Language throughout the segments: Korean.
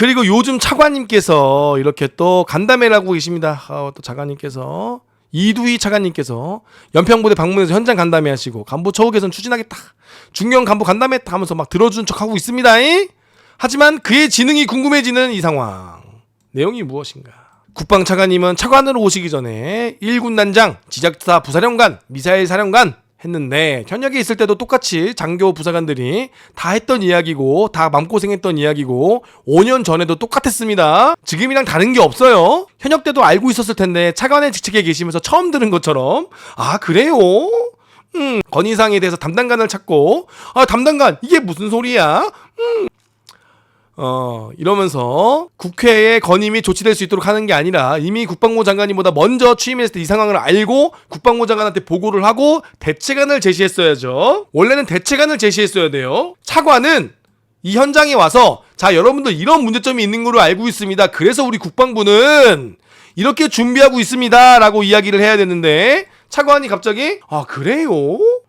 그리고 요즘 차관님께서 이렇게 또 간담회를 하고 계십니다. 아, 또 차관님께서 이두희 차관님께서 연평부대 방문해서 현장 간담회 하시고 간부 처우 개선 추진하겠다. 중경 간부 간담회 했다 하면서 막 들어준 척 하고 있습니다. 잉? 하지만 그의 지능이 궁금해지는 이 상황. 내용이 무엇인가? 국방 차관님은 차관으로 오시기 전에 1군 단장, 지작사 부사령관, 미사일 사령관 했는데 현역에 있을 때도 똑같이 장교 부사관들이 다 했던 이야기고 다 맘고생했던 이야기고 5년 전에도 똑같았습니다. 지금이랑 다른 게 없어요. 현역 때도 알고 있었을 텐데 차관의 직책에 계시면서 처음 들은 것처럼 아 그래요? 음, 건의사항에 대해서 담당관을 찾고 아 담당관 이게 무슨 소리야? 어, 이러면서 국회에 건임이 조치될 수 있도록 하는 게 아니라 이미 국방부 장관님보다 먼저 취임했을 때 이 상황을 알고 국방부 장관한테 보고를 하고 대책안을 제시했어야죠. 원래는 대책안을 제시했어야 돼요. 차관은 이 현장에 와서 자, 여러분들 이런 문제점이 있는 걸로 알고 있습니다. 그래서 우리 국방부는 이렇게 준비하고 있습니다 라고 이야기를 해야 되는데 차관이 갑자기 아, 그래요?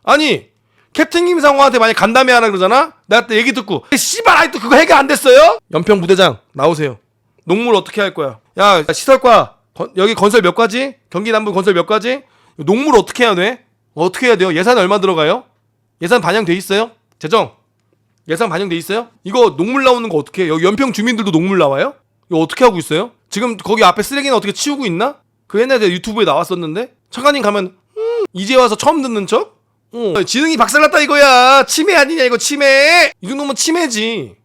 아니, 캡틴 김상호한테 만약 간담회 하라 그러잖아? 내가 또 얘기 듣고 씨발 아직도 그거 해결 안 됐어요? 연평 부대장 나오세요 농물 어떻게 할 거야? 야 시설과 건- 여기 건설 몇 가지? 경기 남부 건설 몇 가지? 농물 어떻게 해야 돼? 어떻게 해야 돼요? 예산 얼마 들어가요? 예산 반영돼 있어요? 재정 예산 반영돼 있어요? 이거 농물 나오는 거 어떻게 해? 여기 연평 주민들도 농물 나와요? 이거 어떻게 하고 있어요? 지금 거기 앞에 쓰레기는 어떻게 치우고 있나? 그 옛날에 유튜브에 나왔었는데 차관님 가면 음, 이제 와서 처음 듣는 척? 어, 지능이 박살났다 이거야. 치매 아니냐 이거 치매. 이 정도면 치매지.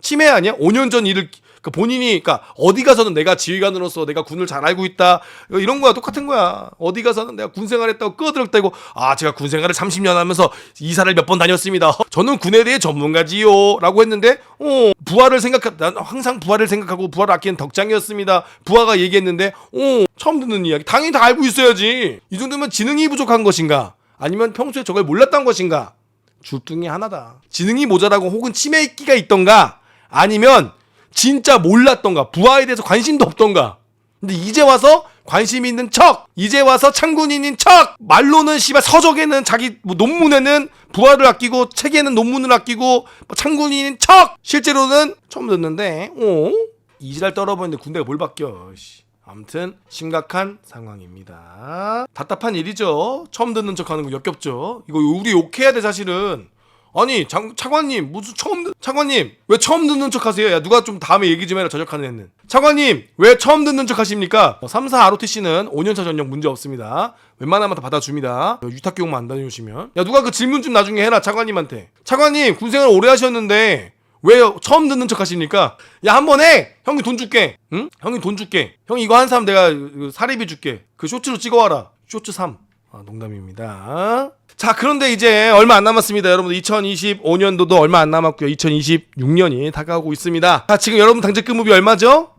치매 아니야? 5년 전 일을 그 본인이 그러니까 어디 가서는 내가 지휘관으로서 내가 군을 잘 알고 있다. 이런 거야. 똑같은 거야. 어디 가서는 내가 군 생활했다고 끄어들었다고 아 제가 군 생활을 30년 하면서 이사를 몇 번 다녔습니다. 저는 군에 대해 전문가지요라고 했는데 어 부하를 생각 난 항상 부하를 생각하고 부하를 아끼는 덕장이었습니다. 부하가 얘기했는데 어 처음 듣는 이야기. 당연히 다 알고 있어야지. 이 정도면 지능이 부족한 것인가 아니면 평소에 저걸 몰랐던 것인가 둘 중에 하나다. 지능이 모자라고 혹은 치매기가 있던가 아니면 진짜 몰랐던가 부하에 대해서 관심도 없던가. 근데 이제 와서 관심 있는 척, 이제 와서 창군인인 척, 말로는 씨발 서적에는 자기 뭐 논문에는 부하를 아끼고 책에는 논문을 아끼고 뭐 창군인인 척, 실제로는 처음 듣는데, 어? 이지랄 떨어보는데 군대가 뭘 바뀌어? 씨. 아무튼 심각한 상황입니다. 답답한 일이죠. 처음 듣는 척하는 거 역겹죠. 이거 우리 욕해야 돼 사실은. 아니 장, 차관님 무슨 처음 듣 차관님 왜 처음 듣는 척하세요? 야 누가 좀 다음에 얘기 좀 해라 저적하는 애는. 차관님 왜 처음 듣는 척하십니까? 3사 ROTC는 5년차 전역 문제 없습니다. 웬만하면 다 받아줍니다. 유탁교육만 안 다녀오시면. 야 누가 그 질문 좀 나중에 해라 차관님한테. 차관님 군생활 오래 하셨는데 왜 처음 듣는 척 하십니까? 야, 한 번 해! 형이 돈 줄게! 응? 형이 돈 줄게! 형 이거 한 사람 내가 그 사례비 줄게. 그 쇼츠로 찍어와라. 쇼츠 3. 아, 농담입니다. 자, 그런데 이제 얼마 안 남았습니다. 여러분, 2025년도도 얼마 안 남았고요. 2026년이 다가오고 있습니다. 자, 지금 여러분 당직 근무비 얼마죠?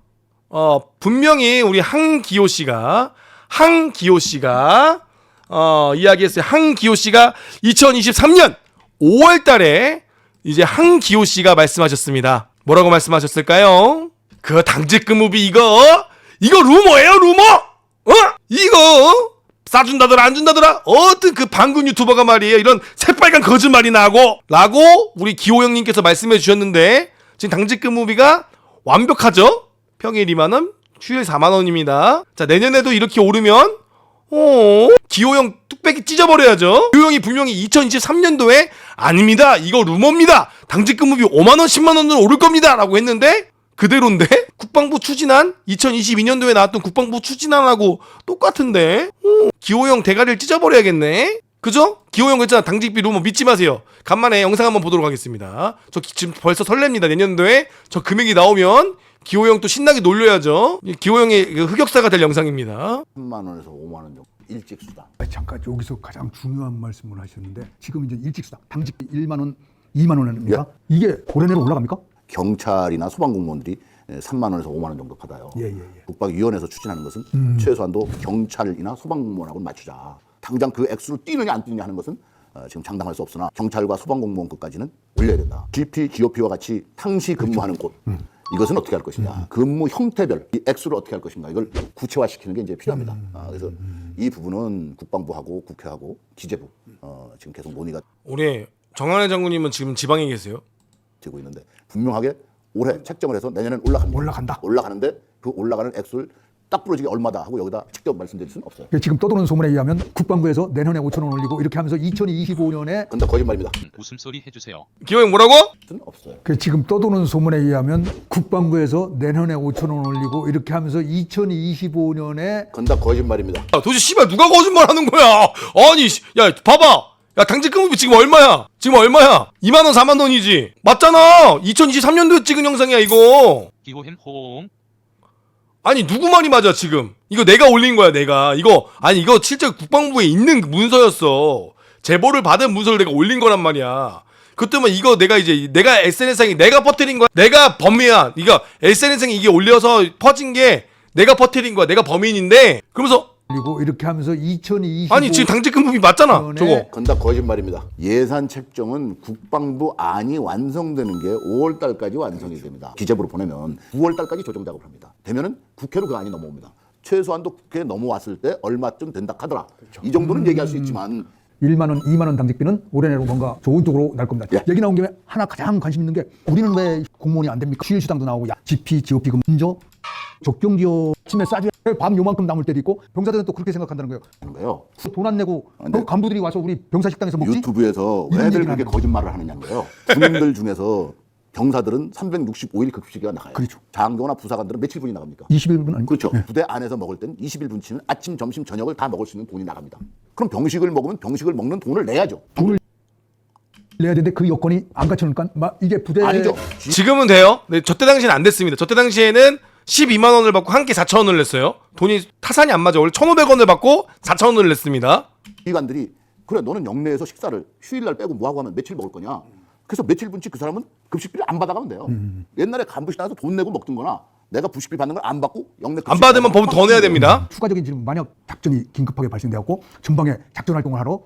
어, 분명히 우리 항기호 씨가, 항기호 씨가, 어, 이야기했어요. 항기호 씨가 2023년 5월 달에 이제 항기호 씨가 말씀하셨습니다. 뭐라고 말씀하셨을까요? 그 당직 근무비 이거 이거 루머예요 루머? 어? 이거 싸준다더라 안 준다더라 어떤 그 방금 유튜버가 말이에요 이런 새빨간 거짓말이 나고 라고 우리 기호 형님께서 말씀해 주셨는데 지금 당직 근무비가 완벽하죠? 평일 2만원 휴일 4만원입니다 자 내년에도 이렇게 오르면 어? 기호형 뚝배기 찢어버려야죠. 기호형이 분명히 2023년도에 아닙니다. 이거 루머입니다. 당직 근무비 5만 원, 10만 원은 오를 겁니다. 라고 했는데 그대로인데 국방부 추진안 2022년도에 나왔던 국방부 추진안하고 똑같은데 어, 기호형 대가리를 찢어버려야겠네. 그죠? 기호형 그랬잖아. 당직비 루머 믿지 마세요. 간만에 영상 한번 보도록 하겠습니다. 저 기- 지금 벌써 설렙니다. 내년도에 저 금액이 나오면 기호형 또 신나게 놀려야죠. 이 기호형의 그 흑역사가 될 영상입니다. 3만 원에서 5만 원 정도 일찍 수당. 아, 잠깐 여기서 가장 중요한 말씀을 하셨는데 지금 이제 일직수당 당직비 1만 원, 2만 원입니까? 이게 올해 내로 올라갑니까? 경찰이나 소방공무원들이 3만 원에서 5만 원 정도 받아요. 예, 예, 예. 국방위원회에서 추진하는 것은 최소한도 경찰이나 소방공무원하고는 맞추자. 당장 그 액수를 뛰느냐 안 뛰느냐 하는 것은 어, 지금 장담할 수 없으나 경찰과 소방공무원급까지는 올려야 된다. GP, GOP와 같이 상시 근무하는 곳. 이것은 어떻게 할 것이냐. 근무 형태별 이 액수를 어떻게 할 것인가. 이걸 구체화시키는 게 이제 필요합니다. 아, 그래서 이 부분은 국방부하고 국회하고 기재부 어, 지금 계속 논의가 올해 정한혜 장군님은 지금 지방에 계세요. 되고 있는데 분명하게 올해 책정을 해서 내년엔 올라갑니다. 올라간다. 올라가는데 그 올라가는 액수를 딱 부러지게 얼마다 하고 여기다 직접 말씀드릴 수는 없어요. 지금 떠도는 소문에 의하면 국방부에서 내년에 5천 원 올리고 이렇게 하면서 2025년에 근데 거짓말입니다. 웃음소리 해주세요. 기호형 뭐라고? 수는 없어요. 그 지금 떠도는 소문에 의하면 국방부에서 내년에 5천 원 올리고 이렇게 하면서 2025년에 그건 다 거짓말입니다. 야, 도대체 씨발 누가 거짓말 하는 거야? 아니, 씨, 야, 봐봐. 야, 당직금이 지금 얼마야? 지금 얼마야? 2만 원, 4만 원이지. 맞잖아! 2023년도에 찍은 영상이야, 이거. 기호햄 호옹. 아니, 누구 말이 맞아, 지금? 이거 내가 올린 거야, 내가. 이거, 아니, 이거 실제 국방부에 있는 문서였어. 제보를 받은 문서를 내가 올린 거란 말이야. 그때면 이거 내가 이제, 내가 SNS상에 내가 퍼뜨린 거야. 내가 범이야. 이거 SNS상에 이게 올려서 퍼진 게 내가 퍼뜨린 거야. 내가 범인인데. 그러면서, 올리고 이렇게 하면서 2025 아니, 지금 당직금이 맞잖아, 저거. 그건 다 거짓말입니다. 예산 책정은 국방부 안이 완성되는 게 5월 달까지 완성이 됩니다. 기재부로 보내면 9월 달까지 조정 작업을 합니다. 되면은 국회로 그 안이 넘어옵니다. 최소한도 국회에 넘어왔을 때 얼마쯤 된다 하더라. 이 정도는 얘기할 수 있지만 1만 원, 2만 원 당직비는 올해 내로 뭔가 좋은 쪽으로 날 겁니다. 예. 얘기 나온 김에 하나 가장 관심 있는 게 우리는 왜 공무원이 안 됩니까? 시일수당도 나오고 야, GP, GOP 금저 적경지역 침에 싸줘야 밤 요만큼 남을 때도 있고 병사들은 또 그렇게 생각한다는 거예요. 거예요. 돈 안 내고 아, 네. 그 간부들이 와서 우리 병사 식당에서 먹지? 유튜브에서 이런 왜들 얘기를 그렇게 하는 거짓말을 하느냐는 거예요. 군인들 중에서 병사들은 365일 급식비가 나가요. 그렇죠. 장교나 부사관들은 며칠 분이 나갑니까? 21분 아니고 그렇죠. 부대 안에서 먹을 땐 21분 치면 아침, 점심, 저녁을 다 먹을 수 있는 돈이 나갑니다. 그럼 병식을 먹으면 병식을 먹는 돈을 내야죠. 내야 되는데 그 여건이 안 갖춰놓으니까 막 이게 부대 아니죠. 지금은 돼요. 네, 저때 당시에는 안 됐습니다. 저때 당시에는 12만 원을 받고 한 끼 4천 원을 냈어요. 돈이 타산이 안 맞아. 원래 1,500원을 받고 4천 원을 냈습니다. 기관들이 그래 너는 영내에서 식사를 휴일날 빼고 뭐하고 하면 며칠 먹을 거냐. 그래서 며칠 분치 그 사람은 급식비를 안 받아가면 돼요. 옛날에 간부식당에서 돈 내고 먹든 거나 내가 부식비 받는 걸 안 받고 영내 안 받으면 법더 내야 됩니다. 추가적인 질문 만약 작전이 긴급하게 발생되었고 전방에 작전 활동을 하러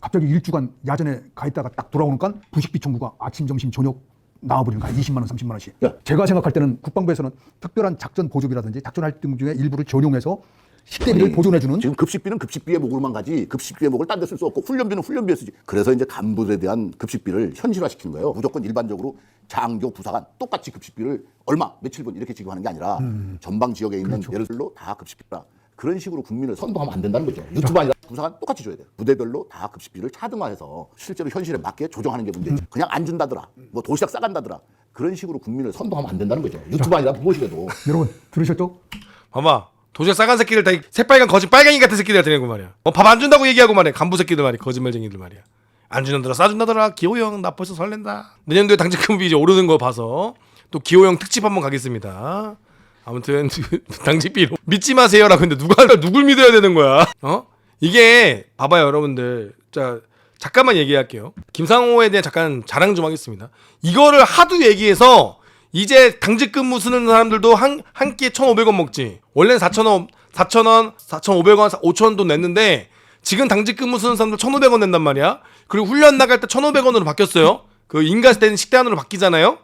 갑자기 일주간 야전에 가 있다가 딱 돌아오니까 부식비 청구가 아침 점심 저녁 나와버리는 거야 20만 원 30만 원씩 야. 제가 생각할 때는 국방부에서는 특별한 작전 보조비라든지 작전 활동 중에 일부를 전용해서 식대비를 보존해주는 지금 급식비는 급식비의 목으로만 가지 급식비의 목을 딴 데 쓸 수 없고 훈련비는 훈련비에 쓰지. 그래서 이제 간부들에 대한 급식비를 현실화시키는 거예요. 무조건 일반적으로 장교 부사관 똑같이 급식비를 얼마 며칠 분 이렇게 지급하는 게 아니라 전방 지역에 있는 예를 들로 다 급식비라. 그런 식으로 국민을 선동하면 안 된다는 거죠. 유튜브 아니라 부사관 똑같이 줘야 돼요. 부대별로 다 급식비를 차등화해서 실제로 현실에 맞게 조정하는 게 문제지. 그냥 안 준다더라. 뭐 도시락 싸간다더라. 그런 식으로 국민을 선동하면 안 된다는 거죠. 유튜브 아니라 무엇이라도. 여러분 들으셨죠? 봐봐. 도시락 싸간 새끼들 다 새빨간 거짓 빨갱이 같은 새끼들 되는 거 말이야. 어, 밥 안 준다고 얘기하고 말이야. 간부 새끼들 말이야. 거짓말쟁이들 말이야. 안 준다더라 싸준다더라. 기호 형 나 벌써 설렌다. 내년도에 당직금비 이제 오르는 거 봐서 또 기호 형 특집 한번 가겠습니다. 아무튼 당직비로 믿지 마세요라고 했는데 누가 누굴 믿어야 되는 거야? 어? 이게 봐봐요 여러분들. 자 잠깐만 얘기할게요. 김상호에 대해 잠깐 자랑 좀 하겠습니다. 이거를 하도 얘기해서 이제 당직 근무 쓰는 사람들도 한, 한 끼에 1,500원 먹지. 원래는 4,000원, 4,000원, 4,500원, 5,000원 돈 냈는데 지금 당직 근무 쓰는 사람들 1,500원 낸단 말이야. 그리고 훈련 나갈 때 1,500원으로 바뀌었어요. 그 인가 때는 식대안으로 바뀌잖아요.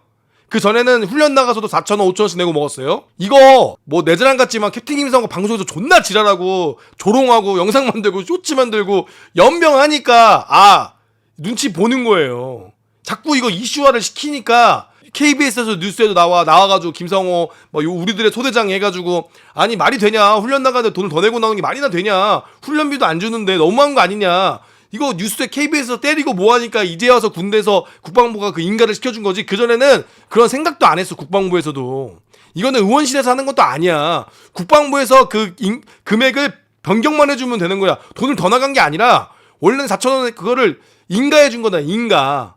그 전에는 훈련 나가서도 4,000원, 5,000원씩 내고 먹었어요. 이거 뭐 내재랑 같지만 캡틴 김성호 방송에서 존나 지랄하고 조롱하고 영상 만들고 쇼츠 만들고 연병하니까 아 눈치 보는 거예요. 자꾸 이거 이슈화를 시키니까 KBS에서 뉴스에도 나와 나와가지고 김성호 뭐 요 우리들의 소대장 해가지고 아니 말이 되냐 훈련 나가는데 돈을 더 내고 나오는 게 말이나 되냐 훈련비도 안 주는데 너무한 거 아니냐 이거 뉴스에 KBS에서 때리고 뭐 하니까 이제 와서 군대에서 국방부가 그 인가를 시켜준 거지. 그 전에는 그런 생각도 안 했어 국방부에서도. 이거는 의원실에서 하는 것도 아니야. 국방부에서 그 인- 금액을 변경만 해주면 되는 거야. 돈을 더 나간 게 아니라 원래는 4천 원에 그거를 인가해 준 거다 인가.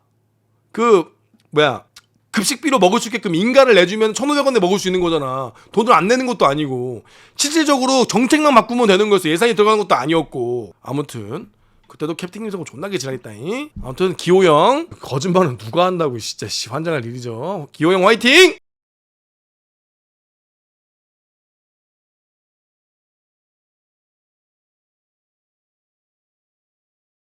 그 뭐야. 급식비로 먹을 수 있게끔 인가를 내주면 1,500원에 먹을 수 있는 거잖아. 돈을 안 내는 것도 아니고. 실질적으로 정책만 바꾸면 되는 거였어. 예산이 들어가는 것도 아니었고. 아무튼 그때도 캡틴 김성호 존나게 지랄했다잉. 아무튼 기호형 거짓말은 누가 한다고 진짜 씨 환장할 일이죠. 기호형 화이팅!